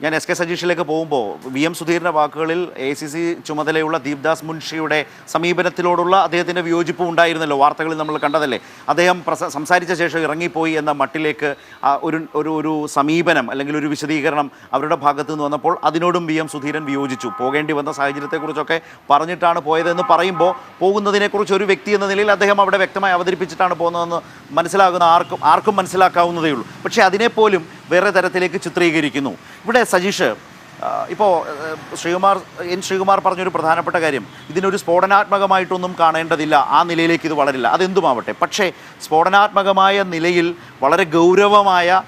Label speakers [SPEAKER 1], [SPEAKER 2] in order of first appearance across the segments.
[SPEAKER 1] ഞാൻ S K സജീഷിലേക്ക് പോകുമ്പോൾ V M സുധീറിന്റെ വാക്കുകളിൽ എ സി സി ചുമതലയുള്ള ദീപ്ദാസ് മുൻഷിയുടെ സമീപനത്തിലോടുള്ള അദ്ദേഹത്തിന്റെ വിയോജിപ്പും ഉണ്ടായിരുന്നല്ലോ വാർത്തകളിൽ നമ്മൾ കണ്ടതല്ലേ? അദ്ദേഹം സംസാരിച്ച ശേഷം ഇറങ്ങിപ്പോയി എന്ന മട്ടിലേക്ക് ഒരു ഒരു ഒരു സമീപനം അല്ലെങ്കിൽ ഒരു വിശദീകരണം അവരുടെ ഭാഗത്തു നിന്ന് വന്നപ്പോൾ അതിനോടും വി എം സുധീരൻ വിയോജിച്ചു. പോകേണ്ടി വന്ന സാഹചര്യത്തെക്കുറിച്ചൊക്കെ പറഞ്ഞിട്ടാണ് പോയതെന്ന് പറയുമ്പോൾ പോകുന്നതിനെക്കുറിച്ച് ഒരു വ്യക്തി എന്ന നിലയിൽ അദ്ദേഹം അവിടെ വ്യക്തമായി അവതരിപ്പിച്ചിട്ടാണ് പോകുന്നതെന്ന് മനസ്സിലാകുന്ന ആർക്കും ആർക്കും മനസ്സിലാക്കാവുന്നതേ ഉള്ളൂ പക്ഷേ അതിനെപ്പോലും വേറെ തരത്തിലേക്ക് ചിത്രീകരിക്കുന്നു. ഇവിടെ സജീഷ് ഇപ്പോൾ ശ്രീകുമാർ എൻ ശ്രീകുമാർ പറഞ്ഞൊരു പ്രധാനപ്പെട്ട കാര്യം. ഇതിനൊരു സ്ഫോടനാത്മകമായിട്ടൊന്നും കാണേണ്ടതില്ല. ആ നിലയിലേക്ക് ഇത് വളരില്ല. അതെന്തുമാവട്ടെ? പക്ഷേ സ്ഫോടനാത്മകമായ നിലയിൽ വളരെ ഗൗരവമായ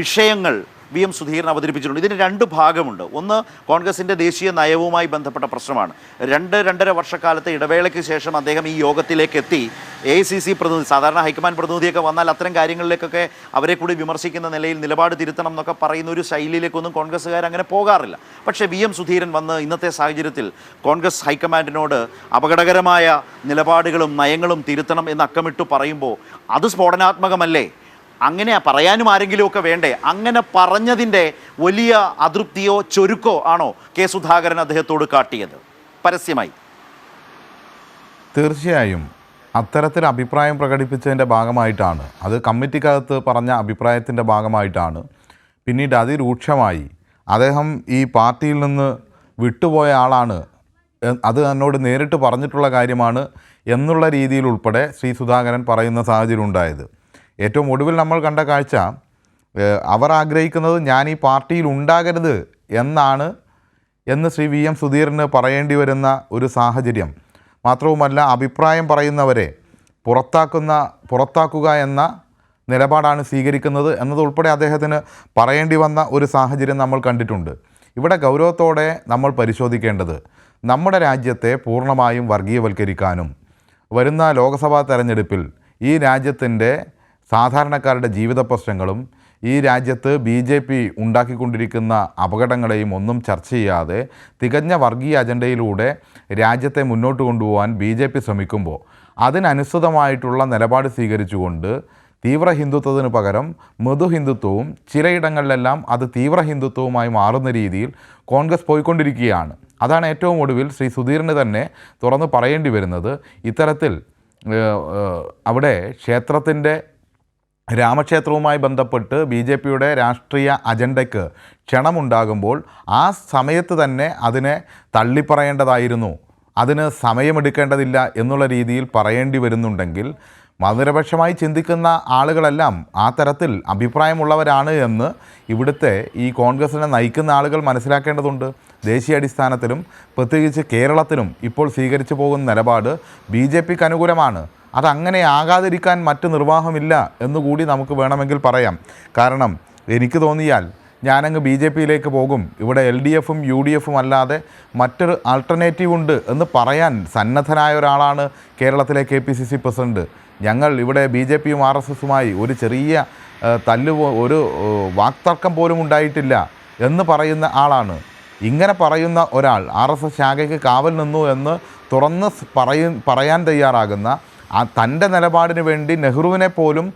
[SPEAKER 1] വിഷയങ്ങൾ വി എം സുധീരൻ അവതരിപ്പിച്ചിട്ടുണ്ട്. ഇതിന് രണ്ട് ഭാഗമുണ്ട്. ഒന്ന് കോൺഗ്രസിന്റെ ദേശീയ നയവുമായി ബന്ധപ്പെട്ട പ്രശ്നമാണ്. രണ്ട് രണ്ടര വർഷക്കാലത്തെ ഇടവേളയ്ക്ക് ശേഷം അദ്ദേഹം ഈ യോഗത്തിലേക്ക് എത്തി. എ സി സി പ്രതിനിധി സാധാരണ ഹൈക്കമാൻഡ് പ്രതിനിധിയൊക്കെ വന്നാൽ അത്തരം കാര്യങ്ങളിലേക്കൊക്കെ അവരെ കൂടി വിമർശിക്കുന്ന നിലയിൽ നിലപാട് തിരുത്തണം എന്നൊക്കെ പറയുന്ന ഒരു ശൈലിയിലേക്കൊന്നും കോൺഗ്രസ്സുകാർ അങ്ങനെ പോകാറില്ല. പക്ഷേ വി എം സുധീരൻ വന്ന് ഇന്നത്തെ സാഹചര്യത്തിൽ കോൺഗ്രസ് ഹൈക്കമാൻഡിനോട് അപകടകരമായ നിലപാടുകളും നയങ്ങളും തിരുത്തണം എന്ന് അക്കമിട്ടു പറയുമ്പോൾ അത് സ്ഫോടനാത്മകമല്ലേ? അങ്ങനെ പറയാനും ആരെങ്കിലുമൊക്കെ വേണ്ടേ? അങ്ങനെ പറഞ്ഞതിന്റെ വലിയ അതൃപ്തിയോ ചൊരുക്കോ ആണോ കെ സുധാകരൻ അദ്ദേഹത്തോട് കാട്ടിയത്? പരസ്യമായി.
[SPEAKER 2] തീർച്ചയായും. അത്തരത്തിൽ അഭിപ്രായം പ്രകടിപ്പിച്ചതിന്റെ ഭാഗമായിട്ടാണ്. അത് കമ്മിറ്റിക്കകത്ത് പറഞ്ഞ അഭിപ്രായത്തിന്റെ ഭാഗമായിട്ടാണ്. പിന്നീട് അതിരൂക്ഷമായി. അദ്ദേഹം ഈ പാർട്ടിയിൽ നിന്ന് വിട്ടുപോയ ആളാണ്. അത് എന്നോട് നേരിട്ട് പറഞ്ഞിട്ടുള്ള കാര്യമാണ് എന്നുള്ള രീതിയിൽ ഉൾപ്പെടെ ശ്രീ സുധാകരൻ പറയുന്ന സാഹചര്യം ഉണ്ടായത്. ഏറ്റവും ഒടുവിൽ നമ്മൾ കണ്ട കാഴ്ച അവർ ആഗ്രഹിക്കുന്നത് ഞാൻ ഈ പാർട്ടിയിൽ ഉണ്ടാകരുത് എന്നാണ് എന്ന് ശ്രീ വി എം സുധീറിന് പറയേണ്ടി വരുന്ന ഒരു സാഹചര്യം. മാത്രവുമല്ല അഭിപ്രായം പറയുന്നവരെ പുറത്താക്കുന്ന പുറത്താക്കുക എന്ന നിലപാടാണ് സ്വീകരിക്കുന്നത് എന്നതുൾപ്പെടെ അദ്ദേഹത്തിന് പറയേണ്ടി വന്ന ഒരു സാഹചര്യം നമ്മൾ കണ്ടിട്ടുണ്ട്. ഇവിടെ ഗൗരവത്തോടെ നമ്മൾ പരിശോധിക്കേണ്ടത് നമ്മുടെ രാജ്യത്തെ പൂർണമായും വർഗീയവൽക്കരിക്കാനും വരുന്ന ലോക്സഭാ തെരഞ്ഞെടുപ്പിൽ ഈ രാജ്യത്തിന്റെ സാധാരണക്കാരുടെ ജീവിത പ്രശ്നങ്ങളും ഈ രാജ്യത്ത് ബി ജെ പി ഉണ്ടാക്കിക്കൊണ്ടിരിക്കുന്ന അപകടങ്ങളെയും ഒന്നും ചർച്ച ചെയ്യാതെ തികഞ്ഞ വർഗീയ അജണ്ടയിലൂടെ രാജ്യത്തെ മുന്നോട്ട് കൊണ്ടുപോകാൻ ബി ജെ പി ശ്രമിക്കുമ്പോൾ അതിനനുസൃതമായിട്ടുള്ള നിലപാട് സ്വീകരിച്ചുകൊണ്ട് തീവ്ര ഹിന്ദുത്വത്തിന് പകരം മൃദു ഹിന്ദുത്വവും ചിലയിടങ്ങളിലെല്ലാം അത് തീവ്ര ഹിന്ദുത്വവുമായി മാറുന്ന രീതിയിൽ കോൺഗ്രസ് പോയിക്കൊണ്ടിരിക്കുകയാണ്. അതാണ് ഏറ്റവും ഒടുവിൽ ശ്രീ സുധീറിന് തന്നെ തുറന്ന് പറയേണ്ടി വരുന്നത്. ഇത്തരത്തിൽ അവിടെ ക്ഷേത്രത്തിന്റെ രാമക്ഷേത്രവുമായി ബന്ധപ്പെട്ട് ബി ജെ പിയുടെ രാഷ്ട്രീയ അജണ്ടയ്ക്ക് ക്ഷണമുണ്ടാകുമ്പോൾ ആ സമയത്ത് തന്നെ അതിനെ തള്ളിപ്പറയേണ്ടതായിരുന്നു. അതിന് സമയമെടുക്കേണ്ടതില്ല എന്നുള്ള രീതിയിൽ പറയേണ്ടി വരുന്നുണ്ടെങ്കിൽ മതനിരപക്ഷമായി ചിന്തിക്കുന്ന ആളുകളെല്ലാം ആ തരത്തിൽ അഭിപ്രായമുള്ളവരാണ് എന്ന് ഇവിടുത്തെ ഈ കോൺഗ്രസിനെ നയിക്കുന്ന ആളുകൾ മനസ്സിലാക്കേണ്ടതുണ്ട്. ദേശീയ അടിസ്ഥാനത്തിലും പ്രത്യേകിച്ച് കേരളത്തിലും ഇപ്പോൾ സ്വീകരിച്ചു പോകുന്ന നിലപാട് ബി ജെ പിക്ക് അനുകൂലമാണ്. അതങ്ങനെ ആകാതിരിക്കാൻ മറ്റ് നിർവാഹമില്ല എന്നുകൂടി നമുക്ക് വേണമെങ്കിൽ പറയാം. കാരണം എനിക്ക് തോന്നിയാൽ ഞാനങ്ങ് ബി ജെ പിയിലേക്ക് പോകും. ഇവിടെ എൽ ഡി എഫും യു ഡി എഫും അല്ലാതെ മറ്റൊരു ആൾട്ടർനേറ്റീവ് ഉണ്ട് എന്ന് പറയാൻ സന്നദ്ധനായ ഒരാളാണ് കേരളത്തിലെ K P C C president. ഞങ്ങൾ ഇവിടെ ബി ജെ പിയും ആർ എസ് എസുമായി ഒരു ചെറിയ തല്ലു ഒരു വാക്തർക്കം പോലും ഉണ്ടായിട്ടില്ല എന്ന് പറയുന്ന ആളാണ്. ഇങ്ങനെ പറയുന്ന ഒരാൾ ആർ എസ് എസ് ശാഖയ്ക്ക് കാവൽ നിന്നു എന്ന് തുറന്ന് പറയാൻ തയ്യാറാകുന്ന ആ തന്റെ നിലപാടിന് വേണ്ടി നെഹ്റുവിനെ പോലും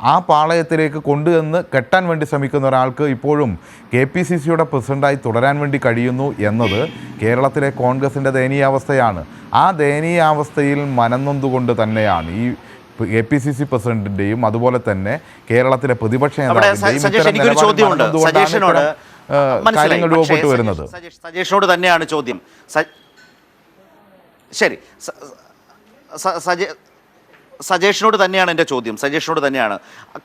[SPEAKER 2] ആ, പാളയത്തിലേക്ക് കൊണ്ടുവന്ന് കെട്ടാൻ വേണ്ടി ശ്രമിക്കുന്ന ഒരാൾക്ക് ഇപ്പോഴും കെ പി സി സിയുടെ പ്രസിഡന്റായി തുടരാൻ വേണ്ടി കഴിയുന്നു എന്നത് കേരളത്തിലെ കോൺഗ്രസിന്റെ ദയനീയാവസ്ഥയാണ്. ആ ദയനീയാവസ്ഥയിൽ മനന്നൊന്നുകൊണ്ട് തന്നെയാണ് ഈ കെ പി സി സി പ്രസിഡന്റിന്റെയും അതുപോലെ തന്നെ കേരളത്തിലെ പ്രതിപക്ഷ. കാര്യങ്ങൾ രൂപപ്പെട്ടു വരുന്നത്.
[SPEAKER 1] സജേഷനോട് തന്നെയാണ് ചോദ്യം. ശരി. സജേ- സജേഷിനോട് തന്നെയാണ് എന്റെ ചോദ്യം. സജേഷിനോട് തന്നെയാണ്.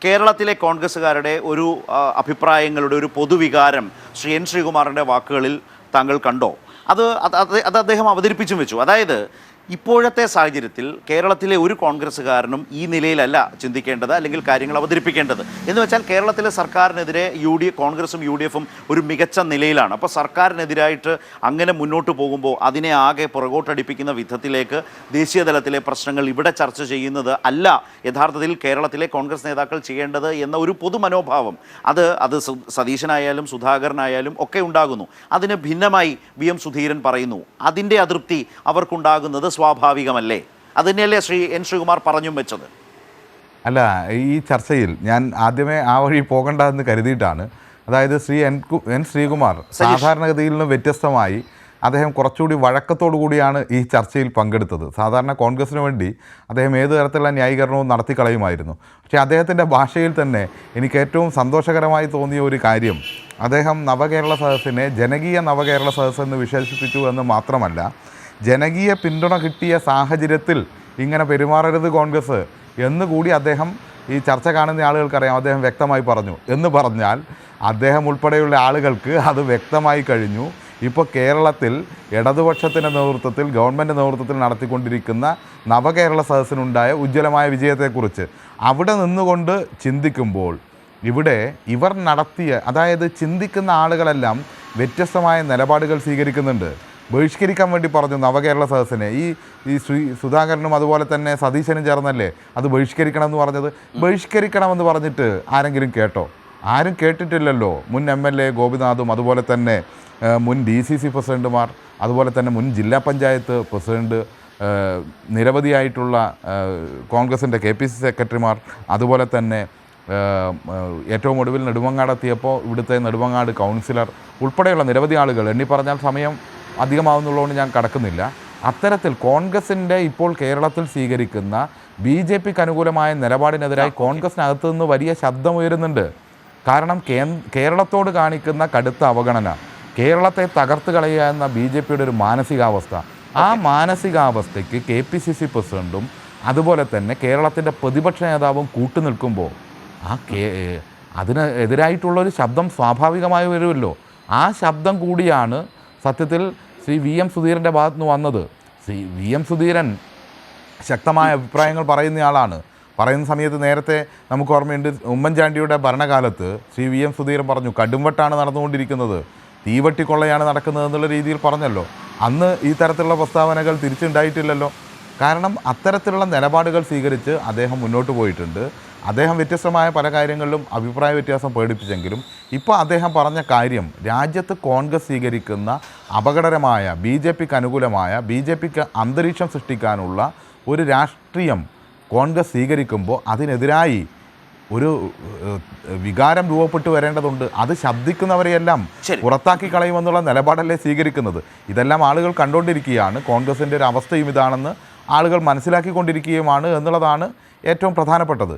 [SPEAKER 1] കേരളത്തിലെ കോൺഗ്രസ്സുകാരുടെ ഒരു അഭിപ്രായങ്ങളുടെ ഒരു പൊതുവികാരം ശ്രീ എൻ ശ്രീകുമാറിന്റെ വാക്കുകളിൽ താങ്കൾ കണ്ടോ? അത് അത് അദ്ദേഹം അവതരിപ്പിച്ചും വെച്ചു. അതായത് ഇപ്പോഴത്തെ സാഹചര്യത്തിൽ കേരളത്തിലെ ഒരു കോൺഗ്രസ്സുകാരനും ഈ നിലയിലല്ല ചിന്തിക്കേണ്ടത് അല്ലെങ്കിൽ കാര്യങ്ങൾ അവതരിപ്പിക്കേണ്ടത്. എന്ന് വെച്ചാൽ കേരളത്തിലെ സർക്കാരിനെതിരെ യു ഡി കോൺഗ്രസും യു ഡി എഫും ഒരു മികച്ച നിലയിലാണ്. അപ്പോൾ സർക്കാരിനെതിരായിട്ട് അങ്ങനെ മുന്നോട്ട് പോകുമ്പോൾ അതിനെ ആകെ പുറകോട്ടടിപ്പിക്കുന്ന വിധത്തിലേക്ക് ദേശീയ തലത്തിലെ പ്രശ്നങ്ങൾ ഇവിടെ ചർച്ച ചെയ്യുന്നത് അല്ല. യഥാർത്ഥത്തിൽ കേരളത്തിലെ കോൺഗ്രസ് നേതാക്കൾ ചെയ്യേണ്ടത് എന്ന ഒരു പൊതുമനോഭാവം അത് അത് സതീശനായാലും സുധാകരനായാലും ഒക്കെ ഉണ്ടാകുന്നു. അതിന് ഭിന്നമായി വി എം സുധീരൻ പറയുന്നു. അതിന്റെ അതൃപ്തി അവർക്കുണ്ടാകുന്നത് സ്വാഭാവികമല്ലേ? അത് തന്നെയല്ലേ ശ്രീ എൻ ശ്രീകുമാർ പറഞ്ഞും വെച്ചത്.
[SPEAKER 2] അല്ല ഈ ചർച്ചയിൽ ഞാൻ ആദ്യമേ ആ വഴി പോകണ്ട എന്ന് കരുതിയിട്ടാണ്. അതായത് ശ്രീ എൻ എൻ ശ്രീകുമാർ സാധാരണഗതിയിൽ നിന്ന് വ്യത്യസ്തമായി അദ്ദേഹം കുറച്ചുകൂടി വഴക്കത്തോടു കൂടിയാണ് ഈ ചർച്ചയിൽ പങ്കെടുത്തത്. സാധാരണ കോൺഗ്രസിന് വേണ്ടി അദ്ദേഹം ഏത് തരത്തിലുള്ള ന്യായീകരണവും നടത്തിക്കളയുമായിരുന്നു. പക്ഷേ അദ്ദേഹത്തിന്റെ ഭാഷയിൽ തന്നെ എനിക്ക് ഏറ്റവും സന്തോഷകരമായി തോന്നിയ ഒരു കാര്യം അദ്ദേഹം നവകേരള സദസ്സിനെ ജനകീയ നവകേരള സദസ്സ് എന്ന് വിശേഷിപ്പിച്ചു എന്ന് മാത്രമല്ല ജനകീയ പിന്തുണ കിട്ടിയ സാഹചര്യത്തിൽ ഇങ്ങനെ പെരുമാറരുത് കോൺഗ്രസ് എന്നുകൂടി അദ്ദേഹം ഈ ചർച്ച കാണുന്ന ആളുകൾക്കറിയാം. അദ്ദേഹം വ്യക്തമായി പറഞ്ഞു. എന്ന് പറഞ്ഞാൽ അദ്ദേഹം ഉൾപ്പെടെയുള്ള ആളുകൾക്ക് അത് വ്യക്തമായി കഴിഞ്ഞു. ഇപ്പോൾ കേരളത്തിൽ ഇടതുപക്ഷത്തിന്റെ നേതൃത്വത്തിൽ ഗവൺമെന്റ് നേതൃത്വത്തിൽ നടത്തിക്കൊണ്ടിരിക്കുന്ന നവകേരള സദസ്സിനുണ്ടായ ഉജ്ജ്വലമായ വിജയത്തെക്കുറിച്ച് അവിടെ നിന്നുകൊണ്ട് ചിന്തിക്കുമ്പോൾ ഇവിടെ ഇവർ നടത്തിയ അതായത് ചിന്തിക്കുന്ന ആളുകളെല്ലാം വ്യത്യസ്തമായ നിലപാടുകൾ സ്വീകരിക്കുന്നുണ്ട്. ബഹിഷ്കരിക്കാൻ വേണ്ടി പറഞ്ഞു നവകേരള സദസ്സിനെ. ഈ ഈ ശ്രീ സുധാകരനും അതുപോലെ തന്നെ സതീശനും ചേർന്നല്ലേ? അത് ബഹിഷ്കരിക്കണം എന്ന് പറഞ്ഞത്. ബഹിഷ്കരിക്കണമെന്ന് പറഞ്ഞിട്ട് ആരെങ്കിലും കേട്ടോ? ആരും കേട്ടിട്ടില്ലല്ലോ. മുൻ എം എൽ എ ഗോപിനാഥും അതുപോലെ തന്നെ മുൻ ഡി സി സി പ്രസിഡന്റുമാർ അതുപോലെ തന്നെ മുൻ ജില്ലാ പഞ്ചായത്ത് പ്രസിഡന്റ് നിരവധിയായിട്ടുള്ള കോൺഗ്രസിന്റെ കെ പി സി സെക്രട്ടറിമാർ അതുപോലെ തന്നെ ഏറ്റവും ഒടുവിൽ നെടുമങ്ങാടെത്തിയപ്പോൾ ഇവിടുത്തെ നെടുമങ്ങാട് കൗൺസിലർ ഉൾപ്പെടെയുള്ള നിരവധി ആളുകൾ. എണ്ണി പറഞ്ഞാൽ സമയം അധികമാവുന്നുള്ളതുകൊണ്ട് ഞാൻ കടക്കുന്നില്ല. അത്തരത്തിൽ കോൺഗ്രസിന്റെ ഇപ്പോൾ കേരളത്തിൽ സ്വീകരിക്കുന്ന ബി ജെ പിക്ക് അനുകൂലമായ നിലപാടിനെതിരായി കോൺഗ്രസിനകത്ത് നിന്ന് വലിയ ശബ്ദം ഉയരുന്നുണ്ട് കാരണം കേരളത്തോട് കാണിക്കുന്ന കടുത്ത അവഗണന കേരളത്തെ തകർത്ത് കളയുക എന്ന ബി ജെ പിയുടെ ഒരു മാനസികാവസ്ഥ ആ മാനസികാവസ്ഥയ്ക്ക് കെ പി സി സി പ്രസിഡന്റും അതുപോലെ തന്നെ കേരളത്തിന്റെ പ്രതിപക്ഷ നേതാവും കൂട്ടുനിൽക്കുമ്പോൾ ആ കേ അതിന് എതിരായിട്ടുള്ളൊരു ശബ്ദം സ്വാഭാവികമായി വരുമല്ലോ. ആ ശബ്ദം കൂടിയാണ് സത്യത്തിൽ ശ്രീ വി എം സുധീരന്റെ ഭാഗത്തുനിന്ന് വന്നത്. ശ്രീ വി എം സുധീരൻ ശക്തമായ അഭിപ്രായങ്ങൾ പറയുന്നയാളാണ്. പറയുന്ന സമയത്ത് നേരത്തെ നമുക്ക് ഓർമ്മയുണ്ട് ഉമ്മൻചാണ്ടിയുടെ ഭരണകാലത്ത് ശ്രീ വി എം സുധീരൻ പറഞ്ഞു കടുംവട്ടാണ് നടന്നുകൊണ്ടിരിക്കുന്നത്. തീവട്ടിക്കൊള്ളയാണ് നടക്കുന്നത് എന്നുള്ള രീതിയിൽ പറഞ്ഞല്ലോ. അന്ന് ഈ തരത്തിലുള്ള പ്രസ്താവനകൾ തിരിച്ചുണ്ടായിട്ടില്ലല്ലോ. കാരണം അത്തരത്തിലുള്ള നിലപാടുകൾ സ്വീകരിച്ച് അദ്ദേഹം മുന്നോട്ട് പോയിട്ടുണ്ട്. അദ്ദേഹം വ്യത്യസ്തമായ പല കാര്യങ്ങളിലും അഭിപ്രായ വ്യത്യാസം പേടിപ്പിച്ചെങ്കിലും ഇപ്പോൾ അദ്ദേഹം പറഞ്ഞ കാര്യം രാജ്യത്ത് കോൺഗ്രസ് സ്വീകരിക്കുന്ന അപകടകരമായ ബി ജെ പിക്ക് അനുകൂലമായ ബി ജെ പിക്ക് അന്തരീക്ഷം സൃഷ്ടിക്കാനുള്ള ഒരു രാഷ്ട്രീയം കോൺഗ്രസ് സ്വീകരിക്കുമ്പോൾ അതിനെതിരായി ഒരു വികാരം രൂപപ്പെട്ടു വരേണ്ടതുണ്ട്. അത് ശബ്ദിക്കുന്നവരെയെല്ലാം പുറത്താക്കി കളയുമെന്നുള്ള നിലപാടല്ലേ സ്വീകരിക്കുന്നത്? ഇതെല്ലാം ആളുകൾ കണ്ടുകൊണ്ടിരിക്കുകയാണ് കോൺഗ്രസിന്റെ ഒരു അവസ്ഥയും ഇതാണെന്ന് ആളുകൾ മനസ്സിലാക്കിക്കൊണ്ടിരിക്കുകയുമാണ് എന്നുള്ളതാണ് ഏറ്റവും പ്രധാനപ്പെട്ടത്.